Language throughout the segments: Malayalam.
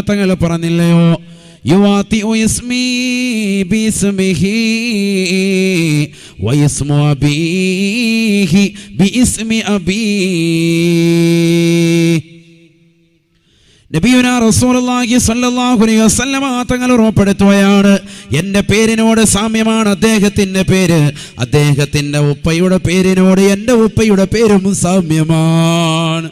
തങ്ങൾ പറഞ്ഞില്ലയോ? തങ്ങൾ ഉറപ്പെടുത്തുകയാണ്. എന്റെ പേരിനോട് സാമ്യമാണ് അദ്ദേഹത്തിന്റെ പേര്. അദ്ദേഹത്തിന്റെ ഉപ്പയുടെ പേരിനോട് എന്റെ ഉപ്പയുടെ പേരും സാമ്യമാണ്.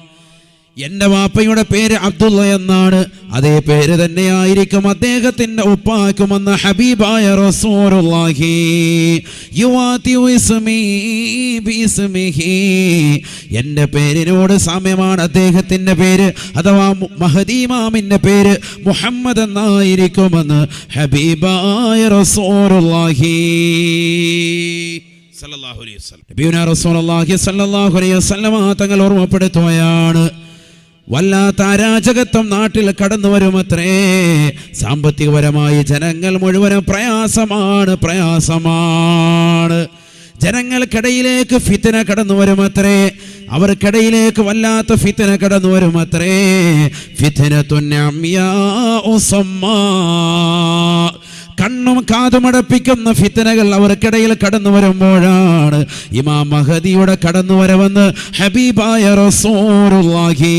എന്റെ വാപ്പയുടെ പേര് അബ്ദുള്ള എന്നാണ്. അതേ പേര് തന്നെയായിരിക്കും അദ്ദേഹത്തിന്റെ ഉപ്പാക്കുമെന്ന് ഹബീബായ എന്റെ പേരിനോട് സാമ്യമാണ് അദ്ദേഹത്തിന്റെ പേര്. അഥവാ മഹദീമാമിന്റെ പേര് മുഹമ്മദ് എന്നായിരിക്കുമെന്ന് ഹബീബായ വസല്ലമ തങ്ങൾ ഓർമ്മപ്പെടുത്തുകയാണ്. വല്ലാത്ത അരാജകത്വം നാട്ടിൽ കടന്നു വരുമത്രേ. സാമ്പത്തികപരമായി ജനങ്ങൾ മുഴുവനും പ്രയാസമാണ് പ്രയാസമാണ്. ജനങ്ങൾക്കിടയിലേക്ക് ഫിത്തന കടന്നു വരുമത്രേ. അവർക്കിടയിലേക്ക് വല്ലാത്ത ഫിത്തന കടന്നു വരുമത്രേ. ഫിത്തന കണ്ണും കാതുമടപ്പിക്കുന്ന ഫിത്തനകൾ അവർക്കിടയിൽ കടന്നു വരുമ്പോഴാണ് ഇമാ മഹദിയുടെ കടന്നു വരവെന്ന് ഹബീബായ റസൂലുള്ളാഹി.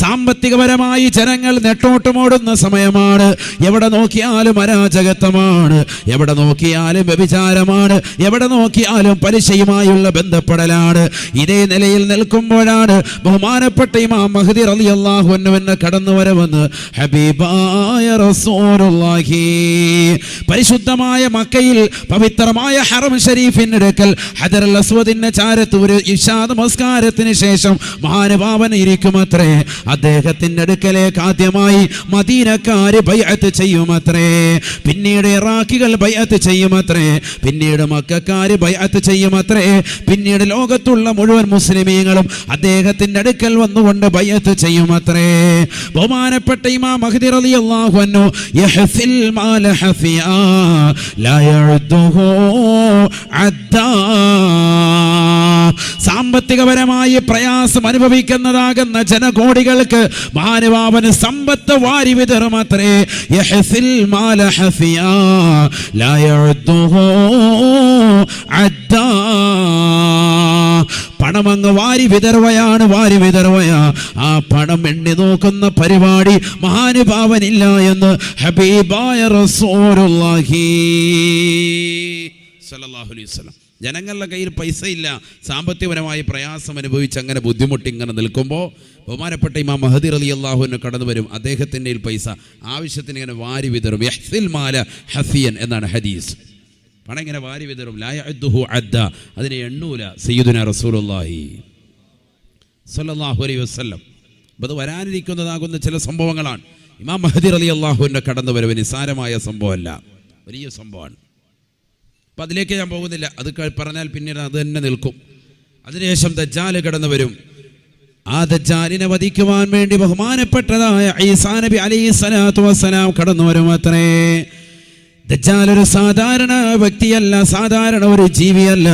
സാമ്പത്തികപരമായി ജനങ്ങൾ നെട്ടോട്ടമോടുന്ന സമയമാണ്. എവിടെ നോക്കിയാലും അരാജകത്വമാണ്. എവിടെ നോക്കിയാലും വ്യഭിചാരമാണ്. എവിടെ നോക്കിയാലും പലിശയുമായുള്ള ബന്ധപ്പെടലാണ്. ഇതേ നിലയിൽ നിൽക്കുമ്പോഴാണ് ബഹുമാനപ്പെട്ട ഇമാം മഹദി അൻഹു കടന്നു വരവെന്ന് ഹബീബായ റസൂലുള്ളാഹി. പരിശുദ്ധമായ മക്കയിൽ പവിത്രമായ ഹറം ഷരീഫിന്റെ അടുക്കൽ ഹജറൽ അസ്വദിന്റെ ചാരത്ത് ഒരു ഇഷാ നമസ്കാരത്തിന് ശേഷം മഹാനുഭാവൻ ഇരിക്കുമത്രേ. അദ്ദേഹത്തിന്റെ അടുക്കലേക്ക് ആദ്യമായി മദീനക്കാര് ബൈഅത്ത് ചെയ്യുമത്രേ. പിന്നീട് ഇറാഖികൾ ബൈഅത്ത് ചെയ്യുമത്രേ. പിന്നീട് മക്കാര് ബൈഅത്ത് ചെയ്യുമത്രേ. പിന്നീട് ലോകത്തുള്ള മുഴുവൻ മുസ്ലിമീങ്ങളും അദ്ദേഹത്തിന്റെ അടുക്കൽ വന്നുകൊണ്ട് ബൈഅത്ത് ചെയ്യുമത്രേ. ബഹുമാനപ്പെട്ട ഇമാ മഹദിർ അലി അൻഹു യഹ്സിൽ മാല لا ലാ عدا. സാമ്പത്തികപരമായ പ്രയാസം അനുഭവിക്കുന്നതാകുന്ന ജനകോടികൾക്ക് മാനവാപന സമ്പത്ത് വാരി വിതറുമത്രേ പണമങ്ങ് വാരി വിതർവയാണ് വാരി വിതർവയ ആ പണം എണ്ണി നോക്കുന്ന പരിപാടി മഹാനുഭാവനില്ല എന്ന് ഹബീബായ ജനങ്ങളുടെ കയ്യിൽ പൈസ ഇല്ല സാമ്പത്തികപരമായി പ്രയാസം അനുഭവിച്ച് അങ്ങനെ ബുദ്ധിമുട്ടി ഇങ്ങനെ നിൽക്കുമ്പോൾ ബഹുമാനപ്പെട്ട ഇമാം മഹദിർ അലി അള്ളാഹുവിന് കടന്നു വരും. അദ്ദേഹത്തിന്റെ പൈസ. ആവശ്യത്തിന് ഇങ്ങനെ വാരി വിതറും. യഹ്സിൽ മാല ഹസിയൻ എന്നാണ് ഹദീസ്. പണം ഇങ്ങനെ വാരി വിതറും. ലായ അദ്ദുഹു അദ്ദ. അതിനെ എണ്ണൂല സയ്യിദുന റസൂലുള്ളാഹി. സല്ലാഹു അലൈ വസല്ലം. അപ്പോൾ അത് വരാനിരിക്കുന്നതാകുന്ന ചില സംഭവങ്ങളാണ്. ഇമാം മഹദിർ അലി അള്ളാഹുവിന്റെ കടന്നു വരവ് നിസാരമായ സംഭവമല്ല. വലിയ സംഭവമാണ്. അപ്പം അതിലേക്ക് ഞാൻ പോകുന്നില്ല. അത് പറഞ്ഞാൽ പിന്നീട് അത് തന്നെ നിൽക്കും. അതിനുശേഷം ദജ്ജാൽ കടന്നു വരും. ആ ദജ്ജാലിനെ വധിക്കുവാൻ വേണ്ടി ബഹുമാനപ്പെട്ടതായ ഈസാ നബി അലൈഹി സ്വലാത്തു വസ്സലാം കടന്നു വരും അത്രേ ദജ്ജാൽ ഒരു സാധാരണ വ്യക്തിയല്ല സാധാരണ ഒരു ജീവിയല്ല.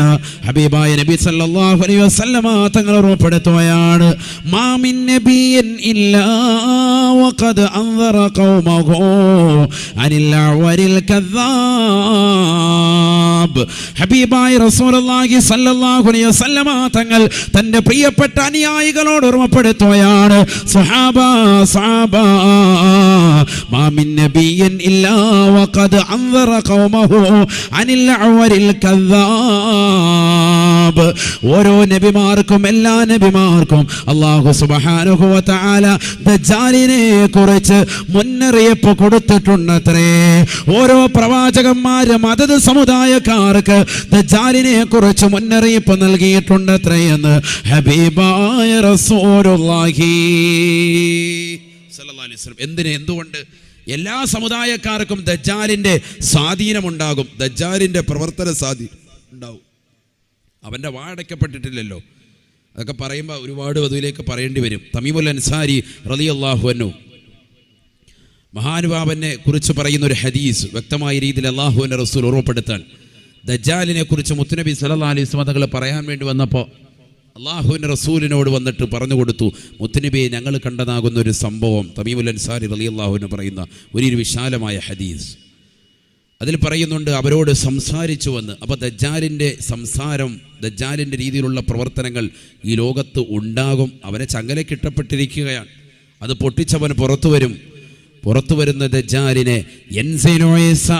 ഹബീബായ നബി സല്ലല്ലാഹു അലൈഹി വസല്ലമ തങ്ങൾ ഉറപ്പെടുത്തുകയാണ്. മാമിൻ നബിയൻ ഇല്ല വഖദ് അൻദറ ഖൗമഹു അനിൽ അവരിൽ കദ്ദാബ്. ഹബീബായ റസൂലുള്ളാഹി സല്ലല്ലാഹു അലൈഹി വസല്ലമ തങ്ങൾ തന്റെ പ്രിയപ്പെട്ട അനുയായികളോട് ഓർമ്മപ്പെടുത്തുകയാണ് സ്വഹാബ സഹാബ മാമിൻ നബിയൻ ഇല്ലാ വഖദ് അൻദറ ഖൗമഹു അനിൽ അവരിൽ കദ്ദാബ് ഓരോ നബിമാർക്കും എല്ലാ നബിമാർക്കും അല്ലാഹു സുബ്ഹാനഹു വ തആല ദജ്ജാലിനെ കുറിച്ച് മുന്നറിയിപ്പ് കൊടുത്തിട്ടുണ്ടത്രേ. ഓരോ പ്രവാചകന്മാരും അതത് സമുദായക്കാർക്ക് ദജ്ജാലിനെ കുറിച്ച് മുന്നറിയിപ്പ് നൽകിയിട്ടുണ്ടത്രേ എന്ന് ഹബീബായ റസൂലുള്ളാഹി സല്ലല്ലാഹി അലൈഹി വസല്ലം. എന്തിനെ? എന്തുകൊണ്ട്? എല്ലാ സമുദായക്കാർക്കും ദജ്ജാലിന്റെ സ്വാധീനമുണ്ടാകും. ദജ്ജാലിന്റെ പ്രവർത്തന സ്വാധീനം ഉണ്ടാവും. അവന്റെ വാടക്കപ്പെട്ടിട്ടില്ലല്ലോ അതൊക്കെ പറയുമ്പോൾ ഒരുപാട് അതിലേക്ക് പറയേണ്ടി വരും. തമീമുൽ അൻസാരി റളിയല്ലാഹു അൻഹു മഹാനുഭാവനെ കുറിച്ച് പറയുന്ന ഒരു ഹദീസ് വ്യക്തമായ രീതിയിൽ അള്ളാഹുവിന്റെ റസൂൽ ഉറപ്പെടുത്താൻ ദജ്ജാലിനെ കുറിച്ച് മുത്തുനബി സലഹ് അലൈഹി തങ്ങൾ പറയാൻ വേണ്ടി വന്നപ്പോൾ അള്ളാഹുവിന്റെ റസൂലിനോട് വന്നിട്ട് പറഞ്ഞു കൊടുത്തു മുത്തനബിയെ ഞങ്ങൾ കണ്ടതാകുന്ന ഒരു സംഭവം തമീമുൽ അൻസാരി അലി അള്ളാഹുവിന് പറയുന്ന ഒരു വിശാലമായ ഹദീസ്. അതിൽ പറയുന്നുണ്ട് അവരോട് സംസാരിച്ചു വന്ന് അപ്പോൾ ദജ്ജാലിന്റെ സംസാരം ദജ്ജാലിന്റെ രീതിയിലുള്ള പ്രവർത്തനങ്ങൾ ഈ ലോകത്ത് ഉണ്ടാകും. അവനെ ചങ്ങലക്കിട്ടപ്പെട്ടിരിക്കുകയാണ് അത് പൊട്ടിച്ചവൻ പുറത്തു വരും. പുറത്തു വരുന്ന ദജ്ജാലിനെ യൻസിനു ഈസാ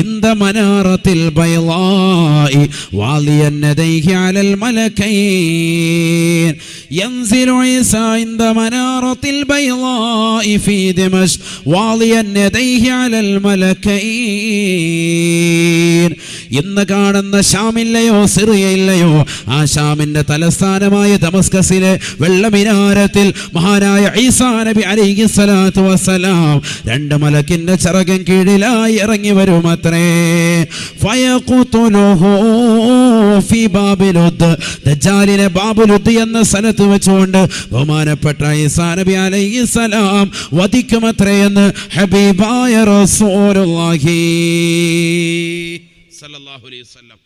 ഇന്ദ മനാറത്തിൽ ബൈളായി വാലിയൻ യദൈഹി അലൽ മലക്കൈൻ ينزل عيسى عند منارة البيضاء في دمشق واضيا يديه على الملكين ഇന്ന് കാണുന്ന ഷാമില്ലയോ സിറിയയില്ലയോ ആ ഷാമിന്റെ തലസ്ഥാനമായ ദമസ്കസിലെ വെള്ളമിനാരത്തിൽ മഹാനായ ഈസാ നബി അലൈഹി സ്വലാത്തു വസ്സലാം രണ്ട് മലക്കിന്റെ ചിറകൻ കീഴിലായി ഇറങ്ങി വരുമത്രേ. ദജ്ജാലിനെ ബാബുലുദ് എന്ന സ്ഥലത്ത് വെച്ചുകൊണ്ട് ബഹുമാനപ്പെട്ട ഈസാ നബി അലൈഹി സലാം വധിക്കുമത്രേ എന്ന് ഹബീബായ റസൂലുള്ളാഹി. സല്ലല്ലാഹു അലൈഹി വസല്ലം.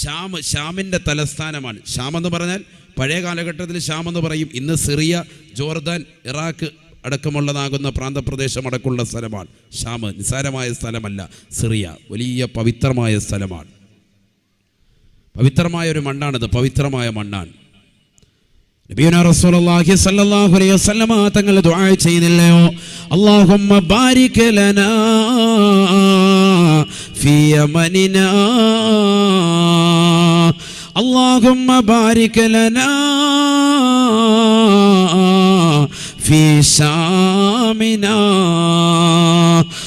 ഷാം ഷാമിന്റെ തലസ്ഥാനമാണ്. ഷാം എന്ന് പറഞ്ഞാൽ പഴയ കാലഘട്ടത്തിൽ ഷാം എന്ന് പറയും ഇന്ന് സിറിയ ജോർദാൻ ഇറാഖ് അടക്കമുള്ളതാകുന്ന പ്രാന്തപ്രദേശം അടക്കമുള്ള സ്ഥലമാണ്. ഷാം നിസ്സാരമായ സ്ഥലമല്ല സിറിയ വലിയ പവിത്രമായ സ്ഥലമാണ്. പവിത്രമായ ഒരു മണ്ണാണിത് പവിത്രമായ മണ്ണാണ്. നബിയുനാ റസൂലുള്ളാഹി അലൈഹി വസല്ലമ തങ്ങൾ ദുആ ചെയ്യുന്നില്ലയോ? അല്ലാഹുമ്മ ബാരിക് ലനാ في يمننا. اللهم بارك لنا في سامنا.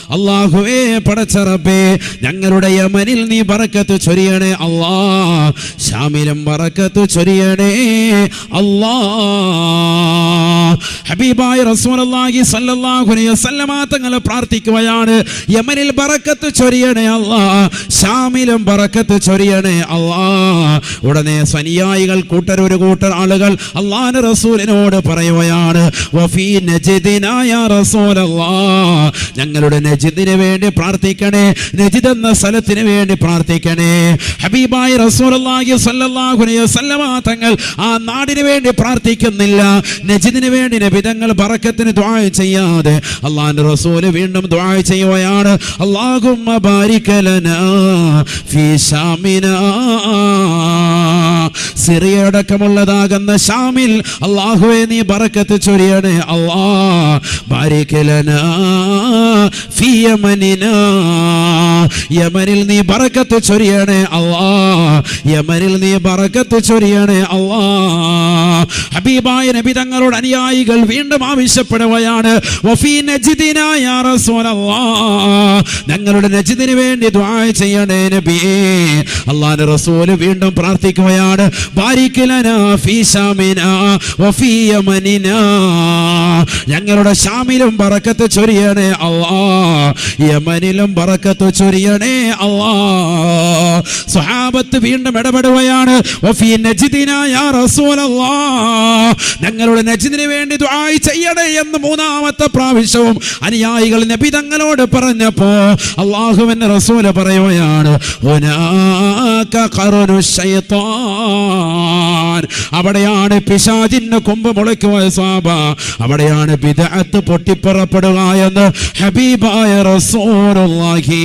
അള്ളാഹുവേ പടച്ചറബേ ഞങ്ങളുടെ യമനിൽ നീ ബറക്കത്ത് ചൊരിയണേ. അള്ളാ ഷാമിലും ബറക്കത്ത് ചൊരിയണേ. അള്ളാ ഹബീബായ അലൈഹി വസല്ലമ തങ്ങളെ പ്രാർത്ഥിക്കുകയാണ്. യമനിൽ ബറക്കത്ത് ചൊരിയണേ അള്ളാ ഷാമിലും ബറക്കത്ത് ചൊരിയണേ അള്ളാ ഉടനെ സനിയായികൾ കൂട്ടർ ഒരു കൂട്ടർ ആളുകൾ അള്ളാഹ് റസൂലിനോട് പറയുകയാണ്. ഞങ്ങളുടെ നജിദിന് വേണ്ടി പ്രാർത്ഥിക്കണേ. നജിദ് എന്ന സ്ഥലത്തിന് വേണ്ടി പ്രാർത്ഥിക്കണേ. ഹബീബായി വസല്ലമ തങ്ങൾ ആ നാടിന് വേണ്ടി പ്രാർത്ഥിക്കുന്നില്ല. നജിദിന് വേണ്ടി നബിതങ്ങൾ പറക്കത്തിന് ദ്വായ ചെയ്യാതെ അള്ളാഹിന്റെ റസൂൽ വീണ്ടും ദുആ ചെയ്യുകയാണ്. ലനാ ഫീ ഷാമിനാ. സിറിയടക്കമുള്ളതാകുന്ന ഷാമിൽ അള്ളാഹുവെ നീ ബറക്കത്ത് ചൊരിയണേ. അള്ളാ ബാരിക ലനാ ഫീ യമനിനാ യമനിൽ നീ ബറക്കത്ത് ചൊരിയണേ അള്ളാ യമനിൽ നീ ബറക്കത്ത് ചൊരിയണേ അള്ളാ ഹബീബായ നബി തങ്ങളോട് അനുയായികൾ വീണ്ടും ആവശ്യപ്പെടുകയാണ്. ഞങ്ങളുടെ നജിദിന് വേണ്ടി ദുആ ചെയ്യണേ നബിയേ അള്ളാന്റെ റസൂൽ വീണ്ടും പ്രാർത്ഥിക്കുകയാണ്. ഞങ്ങളുടെ ഷാമിലും ബറക്കത്ത് ചൊരിയണേ അള്ളാ യമനിലും ബറക്കത്ത് ചൊരിയണേ അല്ലാ സ്വഹാബത്ത് വീണ്ടും ഇടപെടുകയാണ്. ഞങ്ങളുടെ നജിദിന് വേണ്ടി ദുആയി ചെയ്യണേ എന്ന് മൂന്നാമത്തെ പ്രാവശ്യവും അനുയായികൾ നബി തങ്ങളോട് പറഞ്ഞപ്പോ അള്ളാഹുവിന്റെ റസൂൽ പറയുകയാണ് അവിടെയാണ്. പിശാചിന്റെ കൊമ്പ് മുളയ്ക്കുക സാബ. അവിടെയാണ് വിദഗത്ത് പൊട്ടിപ്പുറപ്പെടുക എന്ന് ഹബീബായ റസൂലുള്ളാഹി.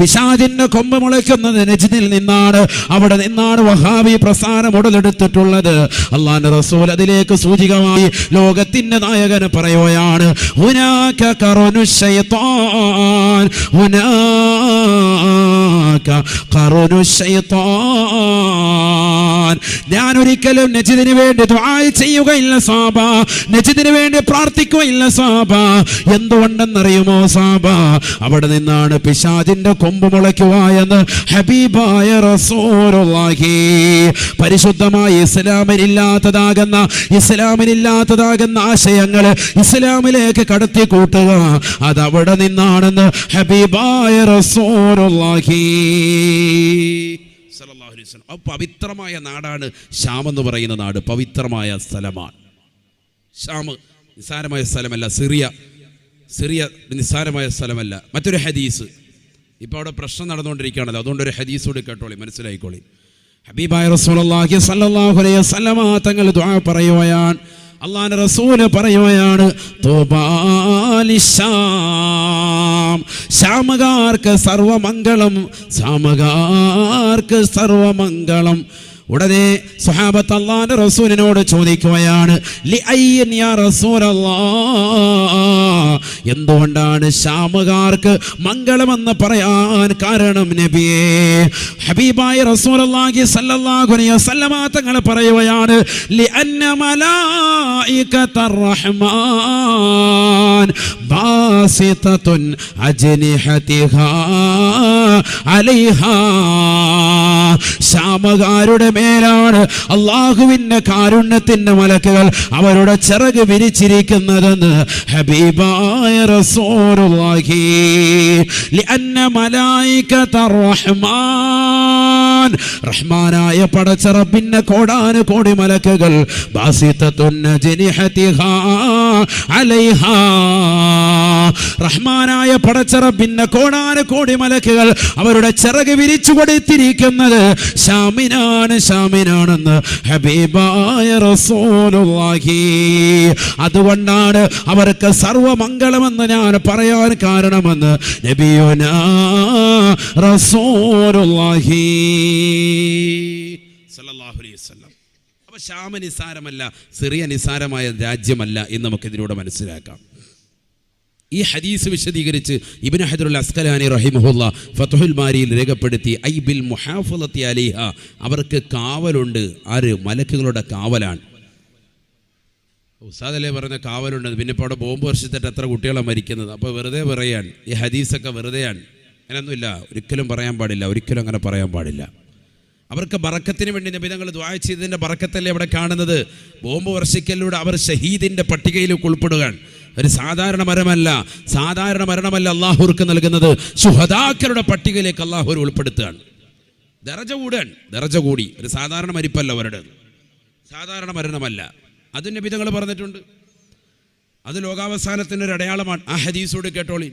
പിശാചിന്റെ കൊമ്പ് മുളയ്ക്കുന്നത് നജിദിൽ നിന്നാണ്. അവിടെ നിന്നാണ് വഹാബി പ്രസ്ഥാനം ഉടലെടുത്തിട്ടുള്ളത്. അള്ളാന്റെ റസൂൽ അതിലേക്ക് സൂചികമായി ലോകത്തിന്റെ നായകന് പറയുകയാണ് ഹുനാക ഞാൻ ഒരിക്കലും നജിദിന് വേണ്ടി ചെയ്യുകയില്ല സാബ. നജിദിന് വേണ്ടി പ്രാർത്ഥിക്കുകയില്ല സാബ. എന്തുകൊണ്ടെന്നറിയുമോ സാബ? അവിടെ നിന്നാണ് പിശാജിന്റെ കൊമ്പ് മുളയ്ക്കുവായെന്ന് ഹബീബായ റസൂലുള്ളാഹി. പരിശുദ്ധമായ ഇസ്ലാമിലില്ലാത്തതാകുന്ന ഇസ്ലാമിനില്ലാത്തതാകുന്ന ആശയങ്ങൾ ഇസ്ലാമിലേക്ക് കടത്തി കൂട്ടുക അതവിടെ നിന്നാണെന്ന് ഹബീബായ റസൂലുള്ളാഹി. അലൈഹി പവിത്രമായ നാടാണ് എന്ന് പറയുന്ന നാട്. പവിത്രമായ സ്ഥലമാണ്. ഷാം നിസ്സാരമായ സ്ഥലമല്ല സിറിയ. സിറിയ നിസ്സാരമായ സ്ഥലമല്ല. മറ്റൊരു ഹദീസ്. ഇപ്പോൾ അവിടെ പ്രശ്നം നടന്നുകൊണ്ടിരിക്കുകയാണല്ലോ. അതുകൊണ്ട് ഒരു ഹദീസ് കൂടി കേട്ടോളി മനസ്സിലായിക്കോളി. ഹബീബായ റസൂലുള്ളാഹി സ്വല്ലല്ലാഹു അലൈഹി വസല്ലമ തങ്ങൾ ദുആ പറയുകയാണ്. റസൂൽ പറയുകയാണ് തോബാലിശാം ശ്യാമകാർക്ക് സർവമംഗളം ശ്യാമകാർക്ക് സർവമംഗളം. ഉടനെ സുഹാബത്ത് അള്ളാന്റെ റസൂലിനോട് ചോദിക്കുകയാണ് എന്തുകൊണ്ടാണ് ശ്യാമുകാർക്ക് മംഗളമെന്ന് പറയാൻ കാരണം നബിയേ? ഹബീബായ വസല്ലമ തങ്ങൾ പറയുകയാണ് അലൈഹാ ശ്യാമകാരുടെ മേലാണ്? അള്ളാഹുവിന്റെ കാരുണ്യത്തിന്റെ മലക്കുകൾ അവരുടെ ചിറക് വിരിച്ചിരിക്കുന്നതെന്ന് ഹബീബായ ലഅന്ന മലായികത റഹ്മാൻ. റഹ്മാനായ പടച്ചറബിന്റെ കോടാനു കോടി മലക്കുകൾ. റഹ്മാനായ പടച്ചറ അലൈഹാ. റഹ്മാനായ പടച്ചറബിന്റെ കോടാനു കോടി മലക്കുകൾ അവരുടെ ചിറക് വിരിച്ചു കൊടുത്തിരിക്കുന്നത് ഷാമിനാണ് ഷാമിനാണെന്ന് ഹബീബായ റസൂലുള്ളാഹി. അതുകൊണ്ടാണ് അവർക്ക് സർവമംഗളമെന്ന് ഞാൻ പറയാൻ കാരണമെന്ന് നബിയോനാ റസൂലുള്ളാഹി. സല്ലല്ലാഹു അലൈഹി അപ്പോൾ ഷാമ നിസാരമല്ല സിറിയ നിസാരമായ രാജ്യമല്ല എന്ന് നമുക്കിതിലൂടെ മനസ്സിലാക്കാം. ഈ ഹദീസ് വിശദീകരിച്ച് ഇബിൻ ഹജറുൽ അസ്കലാനി റഹിമഹുല്ല ഫത്തുഹുൽ മാരിയിൽ രേഖപ്പെടുത്തി ഐ ബിൽ മുഹാഫലത്തി അലിഹ അവർക്ക് കാവലുണ്ട്. ആര്? മലക്കുകളുടെ കാവലാണ്. ഉസാദല്ലേ പറഞ്ഞ കാവലുണ്ട്. പിന്നെ ഇപ്പോൾ അവിടെ ബോംബ് വർഷിച്ചിട്ട് എത്ര കുട്ടികളാണ് മരിക്കുന്നത്. അപ്പോൾ വെറുതെ പറയാൻ ഈ ഹദീസൊക്കെ വെറുതെയാണ്. അങ്ങനെയൊന്നുമില്ല ഒരിക്കലും പറയാൻ പാടില്ല. ഒരിക്കലും അങ്ങനെ പറയാൻ പാടില്ല. അവർക്ക് ബറക്കത്തിന് വേണ്ടി നബിതങ്ങൾ ദ്വായ ചെയ്തതിന്റെ ബറക്കത്തല്ലേ അവിടെ കാണുന്നത്? ബോംബ് വർഷിക്കലിലൂടെ അവർ ഷഹീദിന്റെ പട്ടികയിലേക്ക് ഉൾപ്പെടുകയാണ്. ഒരു സാധാരണ മരണമല്ല സാധാരണ മരണമല്ല അള്ളാഹുർക്ക് നൽകുന്നത്. സുഹദാക്കളുടെ പട്ടികയിലേക്ക് അള്ളാഹു ഉൾപ്പെടുത്തുകയാണ്. ദറജ കൂടാൻ ദറജ കൂടി. ഒരു സാധാരണ മരിപ്പല്ല അവരുടെ. സാധാരണ മരണമല്ല. അതിന് നബിതങ്ങൾ പറഞ്ഞിട്ടുണ്ട്. അത് ലോകാവസാനത്തിന്റെ ഒരു അടയാളമാണ്. ആ ഹദീസോട് കേട്ടോളി.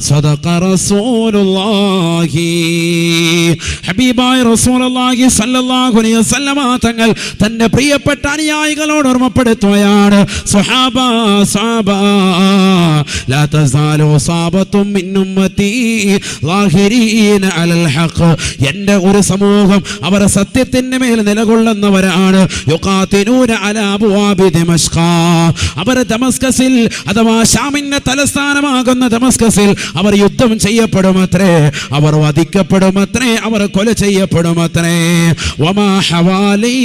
സദഖ റസൂലുള്ളാഹി. ഹബീബായ റസൂലുള്ളാഹി സല്ലല്ലാഹു അലൈഹി വസല്ലമ തങ്ങൾ തന്റെ പ്രിയപ്പെട്ട അനുയായികളോട് ഓർമ്മപ്പെടുത്തുകയാണ്. സ്വഹാബ സാബ ലാ തസാലു സാബത്തും മിൻ ഉമ്മത്തി ലാഹിരീന അലൽ ഹഖ്. എന്റെ ഒരു സമൂഹം അവർ സത്യത്തിന്റെ മേൽ നിലകൊള്ളുന്നവരാണ്. യുഖാതിനൂന അല അബുവാബി ദമസ്ക. അവർ ദമസ്കസിൽ അഥവാ ഷാമിന്റെ തലസ്ഥാനമാകുന്ന ദമസ്ക ദമസ്കസിൽ അവർ യുദ്ധം ചെയ്യപ്പെടുമത്രേ അവർ വധിക്കപ്പെടുമത്രേ അവർ കൊല ചെയ്യപ്പെടുമത്രേ. വമാ ഹവാലി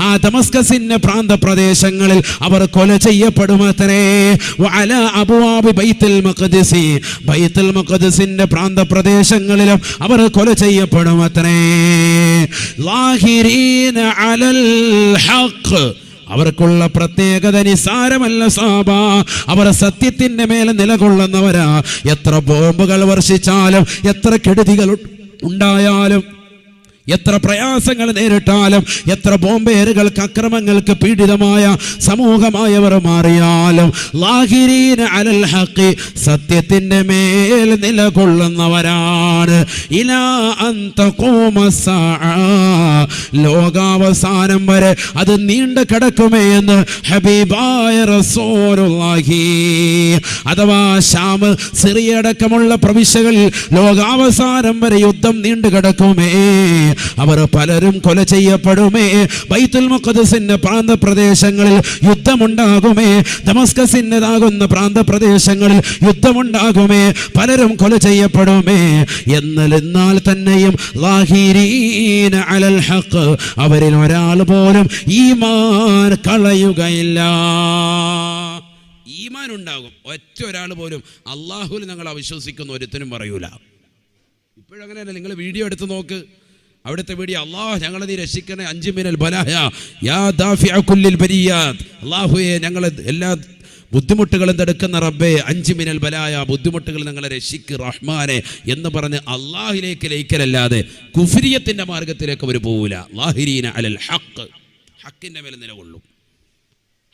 ആ ദമസ്കസിന്റെ പ്രാന്തപ്രദേശങ്ങളിൽ അവർ കൊല ചെയ്യപ്പെടുമത്രേ. വഅല അബ്വാബി ബൈത്തുൽ മഖ്ദിസി ബൈത്തുൽ പ്രാന്ത പ്രാന്തപ്രദേശങ്ങളിലും അവർ കൊല ചെയ്യപ്പെടുമത്രേ. ലാഹിരീന അലൽ ഹഖ് അവർക്കുള്ള പ്രത്യേകത നിസാരമല്ല സാബ. അവർ സത്യത്തിന്റെ മേലെ നിലകൊള്ളുന്നവരാ. എത്ര ബോംബുകൾ വർഷിച്ചാലും എത്ര കെടുതികൾ ഉണ്ടായാലും എത്ര പ്രയാസങ്ങൾ നേരിട്ടാലും എത്ര ബോംബേറുകൾക്ക് അക്രമങ്ങൾക്ക് പീഡിതമായ സമൂഹമായവർ മാറിയാലും അലൽ ഹഖി സത്യത്തിന്റെ മേൽ നിലകൊള്ളുന്നവരാണ്. ഇലാ ലോകാവസാനം വരെ അത് നീണ്ടു കിടക്കുമേ എന്ന് ഹബീബായ റസൂലുള്ളാഹി. അഥവാ ശ്യാമ് സിറിയടക്കമുള്ള പ്രവിശ്യകളിൽ ലോകാവസാനം വരെ യുദ്ധം നീണ്ടു കിടക്കുമേ. അവർ പലരും കൊല ചെയ്യപ്പെടുമേ. ബൈത്തുൽ മുഖദ്സിന്റെ പ്രാന്തപ്രദേശങ്ങളിൽ യുദ്ധമുണ്ടാകുമേ. ദമസ്കസിന്റെതാകുന്ന പ്രാന്തപ്രദേശങ്ങളിൽ യുദ്ധമുണ്ടാകുമേ. പലരും കൊല ചെയ്യപ്പെടുമേ. എന്നാൽ തന്നെയും അലൽ അവരിൽ ഒരാൾ പോലും ഈമാൻ കളയുകയില്ല. ഈമാൻ ഉണ്ടാകും ഒറ്റ ഒരാൾ പോലും അള്ളാഹുവിൽ ഞങ്ങൾ അവിശ്വസിക്കുന്ന ഒരുത്തനും പറയൂല. ഇപ്പോഴങ്ങനെയല്ല. നിങ്ങൾ വീഡിയോ എടുത്ത് നോക്ക്. അവിടുത്തെ വീടി അള്ളാഹ് ഞങ്ങളെ നീ രക്ഷിക്കണേ അഞ്ചു മിനൽ ബലായ യാ അള്ളാഹുയെ ഞങ്ങളെ എല്ലാ ബുദ്ധിമുട്ടുകളും തടുക്കുന്ന റബ്ബേ അഞ്ച് മിനൽ ബലായ ബുദ്ധിമുട്ടുകൾ ഞങ്ങളെ രക്ഷിക്ക് റഹ്മാനെ എന്ന് പറഞ്ഞ് അള്ളാഹിലേക്ക് ലയിക്കലല്ലാതെ കുഫിരിയത്തിന്റെ മാർഗത്തിലേക്ക് അവർ പോവില്ല ലാഹിരീന അലൽ നിലകൊള്ളും.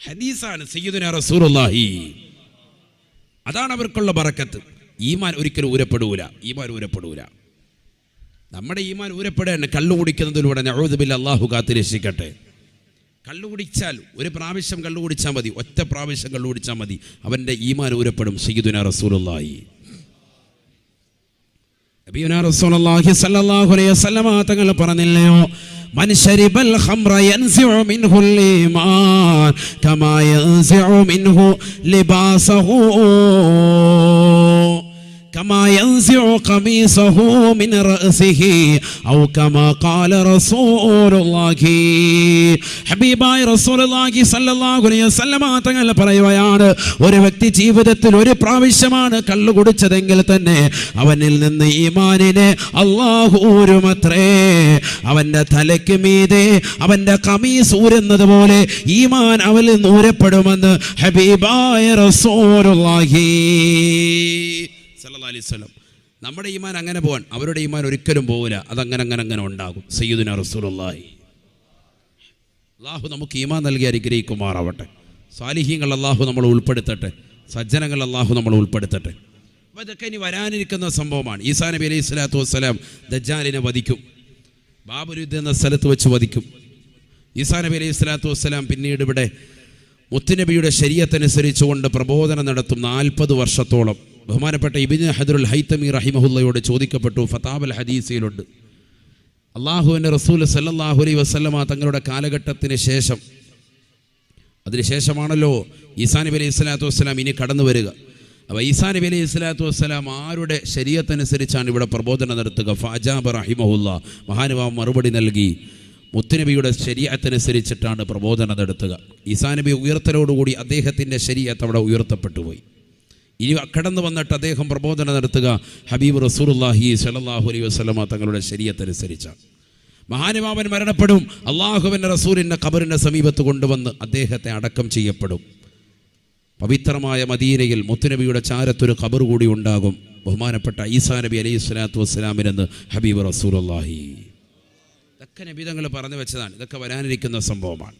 ഹദീസാണ് സയ്യിദുന റസൂലുള്ളാഹി. അതാണ് അവർക്കുള്ള ബറക്കത്ത്. ഈമാൻ ഒരിക്കലും ഊരപ്പെടൂല. ഈമാൻ ഊരപ്പെടൂല. നമ്മുടെ ഈമാൻ ഊരപ്പെടാൻ കള്ളു കുടിക്കുന്നതിലൂടെ നഴുതുബില്ല അള്ളാഹു കാത്ത് രക്ഷിക്കട്ടെ കള്ളു കുടിച്ചാൽ ഒരു പ്രാവശ്യം കള്ളു കുടിച്ചാൽ മതി ഒറ്റ പ്രാവശ്യം കള്ളു കുടിച്ചാൽ മതി അവൻ്റെ ഈമാൻ ഊരപ്പെടും സയ്യിദുന റസൂലുള്ളാഹി നബിയുനാ റസൂലുള്ളാഹി സ്വല്ലല്ലാഹു അലൈഹി വസല്ലമ തങ്ങൾ പറഞ്ഞില്ലയോ من شرب الخمر ينزع منه الإيمان كما ينزع منه لباسه كما ينزع قميصه من رأسه أو كما قال رسول الله ഹബീബായ റസൂലുള്ളാഹി സ്വല്ലല്ലാഹു അലൈഹി വസല്ലമ തങ്ങൾ പറയുകയാണ് ഒരു വ്യക്തി ജീവിതത്തിൽ ഒരു പ്രാവശ്യമാണ് കള്ളു കുടിച്ചതെങ്കിൽ തന്നെ അവനിൽ നിന്ന് ഈമാനിനെ അള്ളാഹു ഊരുമത്രേ അവന്റെ തലയ്ക്ക് മീതെ അവന്റെ കമീസ് ഊരുന്നത് പോലെ ഈമാൻ അവനിൽ നിന്ന് ഊരപ്പെടുമെന്ന് ഹബീബായ റസൂലുള്ളാഹി സല്ലല്ലാഹു അലൈഹി വസല്ലം. നമ്മുടെ ഈമാൻ അങ്ങനെ പോകാൻ അവരുടെ ഈമാൻ ഒരിക്കലും പോകില്ല അതങ്ങനെ അങ്ങനെ അങ്ങനെ ഉണ്ടാകും. സയ്യിദുന റസൂലുള്ളാഹി. അള്ളാഹു നമുക്ക് ഈമാൻ നൽകി അനുഗ്രഹിക്കുമാറാവട്ടെ. സാലിഹ്യങ്ങൾ അള്ളാഹു നമ്മൾ ഉൾപ്പെടുത്തട്ടെ. സജ്ജനങ്ങൾ അള്ളാഹു നമ്മൾ ഉൾപ്പെടുത്തട്ടെ. അപ്പോൾ ഇതൊക്കെ ഇനി വരാനിരിക്കുന്ന സംഭവമാണ്. ഈസാ നബി അലൈഹി സ്വലാത്തു വസ്സലാം ദജ്ജാലിനെ വധിക്കും. ബാബുരുദ് എന്ന സ്ഥലത്ത് വെച്ച് വധിക്കും. ഈസാ നബി അലൈഹി സ്വലാത്തു വസ്സലാം പിന്നീട് ഇവിടെ മുത്തുനബിയുടെ ശരീരത്തനുസരിച്ചുകൊണ്ട് പ്രബോധനം നടത്തും നാൽപ്പത് വർഷത്തോളം. ബഹുമാനപ്പെട്ട ഇബിന് ഹദറുൽ ഹൈത്തമി റഹിമഹുല്ലയോട് ചോദിക്കപ്പെട്ടു ഫതാബൽ ഹദീസയിലുണ്ട് അള്ളാഹുവിന്റെ റസൂൽ സല്ലല്ലാഹു അലൈഹി വസ്ലമ തങ്ങളുടെ കാലഘട്ടത്തിന് ശേഷം അതിനുശേഷമാണല്ലോ ഈസാ നബി അലൈഹി സ്വലാത്തു വസ്സലാം ഇനി കടന്നു വരിക. അപ്പോൾ ഈസാ നബി അലൈഹി സ്വലാത്തു വസ്സലാം ആരുടെ ശരീരത്തനുസരിച്ചാണ് ഇവിടെ പ്രബോധനം നടത്തുക? ഫാജാബ് റഹിമഹുല്ല മഹാനുഭാവം മറുപടി നൽകി. മുത്തുനബിയുടെ ശരീരത്തനുസരിച്ചിട്ടാണ് പ്രബോധനം നടത്തുക. ഈസാ നബി ഉയർത്തലോടുകൂടി അദ്ദേഹത്തിന്റെ ശരീരത്ത് അവിടെ ഉയർത്തപ്പെട്ടു പോയി ഇനി കടന്നു വന്നിട്ട് അദ്ദേഹം പ്രബോധനം നടത്തുക. ഹബീബ് റസൂലുള്ളാഹി സ്വല്ലല്ലാഹു അലൈ വസ്ലമ തങ്ങളുടെ ശരീരത്തനുസരിച്ചാണ് മഹാനുഭാവൻ മരണപ്പെടും. അള്ളാഹുവിന്റെ റസൂലിന്റെ ഖബറിന്റെ സമീപത്ത് കൊണ്ടുവന്ന് അദ്ദേഹത്തെ അടക്കം ചെയ്യപ്പെടും. പവിത്രമായ മദീനയിൽ മുത്തുനബിയുടെ ചാരത്തൊരു ഖബർ കൂടി ഉണ്ടാകും. ബഹുമാനപ്പെട്ട ഈസാ നബി അലൈഹി സ്വലാത്തു വസ്സലാമിനെന്ന് ഹബീബ് റസൂലുള്ളാഹി. ഇതൊക്കെ നബിതങ്ങൾ പറഞ്ഞു വെച്ചതാണ്. ഇതൊക്കെ വരാനിരിക്കുന്ന സംഭവമാണ്.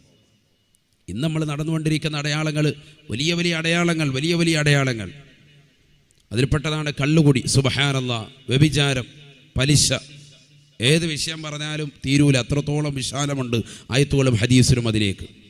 ഇന്ന് നമ്മൾ നടന്നുകൊണ്ടിരിക്കുന്ന അടയാളങ്ങൾ വലിയ വലിയ അടയാളങ്ങൾ വലിയ വലിയ അടയാളങ്ങൾ. അതിൽപ്പെട്ടതാണ് കള്ളുകുടി. സുബഹാനല്ല. വ്യഭിചാരം പലിശ. ഏത് വിഷയം പറഞ്ഞാലും തീരൂല. അത്രത്തോളം വിശാലമുണ്ട് ആയത്തുകളും ഹദീസിനും അതിലേക്ക്.